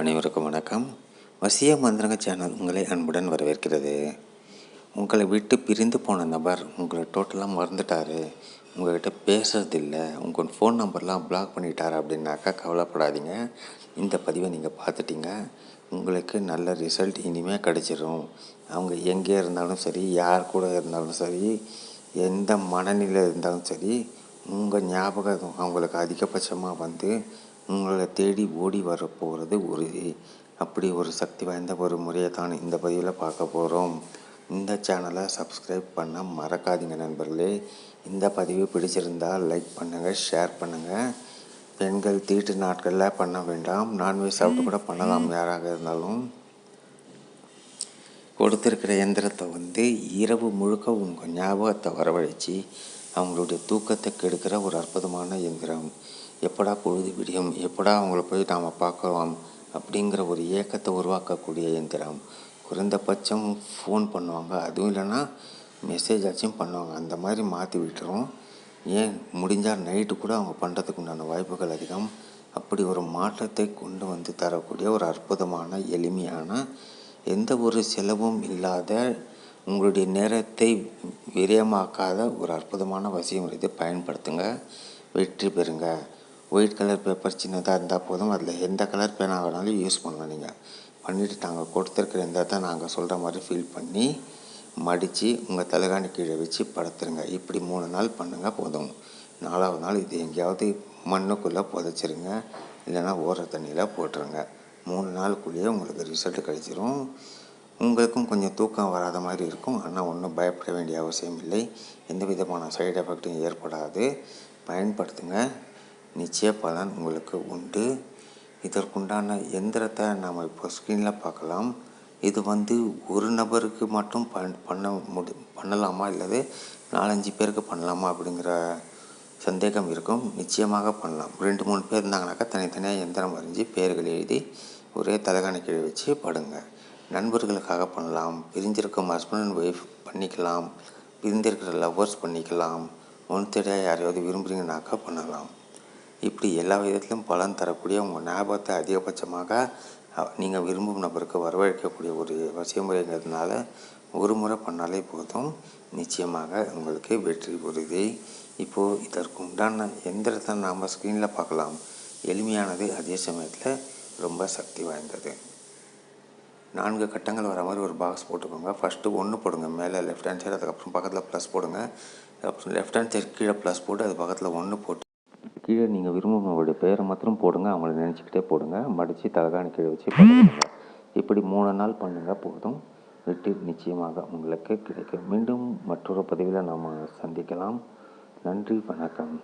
அனைவருக்கும் வணக்கம். வசிய மந்திரங்க சேனல் உங்களை அன்புடன் வரவேற்கிறது. உங்களை விட்டு பிரிந்து போன நபர் உங்களை டோட்டலாக மறந்துட்டாரு. உங்கள்கிட்ட பேசுறதில்ல. உங்கள் ஃபோன் நம்பர்லாம் பிளாக் பண்ணிட்டார் அப்படின்னாக்கா கவலைப்படாதீங்க. இந்த பதிவை நீங்கள் பார்த்துட்டீங்க. உங்களுக்கு நல்ல ரிசல்ட் இனிமேல் கிடச்சிரும். அவங்க எங்கே இருந்தாலும் சரி யார் கூட இருந்தாலும் சரி எந்த மனநிலை இருந்தாலும் சரி உங்கள் ஞாபகம் அவங்களுக்கு அதிகபட்சமாக வந்து உங்களை தேடி ஓடி வர போகிறது உறுதி. அப்படி ஒரு சக்தி வாய்ந்த ஒரு முறையை தான் இந்த பதிவில் பார்க்க போகிறோம் இந்த சேனலை சப்ஸ்கிரைப் பண்ண மறக்காதீங்க நண்பர்களே. இந்த பதிவு பிடிச்சிருந்தால் லைக் பண்ணுங்கள் ஷேர் பண்ணுங்கள் பெண்கள் தீட்டு நாட்களில் பண்ண வேண்டாம். நான்வெஜ் சாப்பிட்டு கூட பண்ணலாம். யாராக இருந்தாலும். கொடுத்துருக்கிற எந்திரத்தை வந்து இரவு முழுக்க உங்கள் ஞாபகத்தை வரவழைச்சி அவங்களுடைய தூக்கத்தை கெடுக்கிற ஒரு அற்புதமான எந்திரம் எப்படா பொழுது விடியும் எப்படா அவங்கள போய் நாம் பார்க்கலாம் அப்படிங்கிற ஒரு ஏக்கத்தை உருவாக்கக்கூடிய இயந்திரம். குறைந்தபட்சம் ஃபோன் பண்ணுவாங்க. அதுவும் இல்லைன்னா மெசேஜ் ஆச்சும் பண்ணுவாங்க. அந்த மாதிரி மாற்றி விட்டுரும். ஏன்? முடிஞ்சால் நைட்டு கூட அவங்க பண்ணுறதுக்கு உண்டான வாய்ப்புகள் அதிகம். அப்படி ஒரு மாற்றத்தை கொண்டு வந்து தரக்கூடிய ஒரு அற்புதமான எளிமையான எந்த ஒரு செலவும் இல்லாத உங்களுடைய நேரத்தை விரயமாக்காத ஒரு அற்புதமான வசியம் இதை பயன்படுத்துங்க. வெற்றி பெறுங்க. ஒயிட் கலர் பேப்பர் சின்னதாக இருந்தால் போதும். அதில் எந்த கலர் பேனா வேணாலும் யூஸ் பண்ணலாம் நீங்கள் பண்ணிவிட்டு நாங்கள் கொடுத்துருக்குற இருந்தால் தான் நாங்கள் சொல்கிற மாதிரி ஃபீல் பண்ணி மடித்து உங்கள் தலைகாணி கீழே வச்சு படுத்துருங்க. இப்படி மூணு நாள் பண்ணுங்கள் போதும். நாலாவது நாள் இது எங்கேயாவது மண்ணுக்குள்ளே புதைச்சிருங்க. இல்லைன்னா ஓர தண்ணியில் போட்டுருங்க. மூணு நாளுக்குள்ளேயே உங்களுக்கு ரிசல்ட் கிடைச்சிரும். உங்களுக்கும் கொஞ்சம் தூக்கம் வராத மாதிரி இருக்கும். ஆனால் ஒன்றும் பயப்பட வேண்டிய அவசியம் இல்லை. எந்த விதமான சைடு எஃபெக்ட்டும் ஏற்படாது. பயன்படுத்துங்க. நிச்சய பலன் உங்களுக்கு உண்டு. இதற்குண்டான எந்திரத்தை நாம் இப்போ ஸ்க்ரீனில் பார்க்கலாம். இது வந்து ஒரு நபருக்கு மட்டும் பண் பண்ண முடி பண்ணலாமா? இல்லது நாலஞ்சு பேருக்கு பண்ணலாமா? அப்படிங்கிற சந்தேகம் இருக்கும். நிச்சயமாக பண்ணலாம். ரெண்டு மூணு பேர் இருந்தாங்கனாக்கா தனித்தனியாக எந்திரம் வரைஞ்சி பேர்கள் எழுதி ஒரே தலைகாணி கீழே வச்சு படுங்க. நண்பர்களுக்காக பண்ணலாம். பிரிஞ்சிருக்கும் ஹஸ்பண்ட் அண்ட் ஒய்ஃப் பண்ணிக்கலாம். பிரிந்திருக்கிற லவ்வர்ஸ் பண்ணிக்கலாம். ஒன்த்தடியாக யாரையாவது விரும்புகிறீங்கனாக்கா பண்ணலாம். இப்படி எல்லா விதத்திலும் பலன் தரக்கூடிய உங்கள் ஞாபகத்தை அதிகபட்சமாக நீங்கள் விரும்பும் நபருக்கு வரவழைக்கக்கூடிய ஒரு வசியமுறைங்கிறதுனால ஒரு முறை பண்ணாலே போதும். நிச்சயமாக உங்களுக்கு வெற்றி பெறுது. இப்போது இதற்கு உண்டான எந்திரத்தை நாம் ஸ்க்ரீனில் பார்க்கலாம். எளிமையானது அதே சமயத்தில் ரொம்ப சக்தி வாய்ந்தது. நான்கு கட்டங்கள் வர மாதிரி ஒரு பாக்ஸ் போட்டுக்கோங்க. ஃபஸ்ட்டு ஒன்று போடுங்க. மேலே லெஃப்ட் ஹேண்ட் சைடு அதுக்கப்புறம் பக்கத்தில் ப்ளஸ் போடுங்க. அப்புறம் லெஃப்ட் ஹேண்ட் சைடு கீழே ப்ளஸ் போட்டு அது பக்கத்தில் ஒன்று போட்டு கீழே நீங்கள் விரும்புகிறவங்களுடைய பேரை மாத்திரம் போடுங்க அவங்கள நினச்சிக்கிட்டே போடுங்க. மடித்து தலகாணி கீழே வச்சு பண்ணுங்க இப்படி மூணு நாள் பண்ணுங்கள் போதும். வெற்றி நிச்சயமாக உங்களுக்கு கிடைக்கும். மீண்டும் மற்றொரு பதிவில் நாம் சந்திக்கலாம். நன்றி வணக்கம்.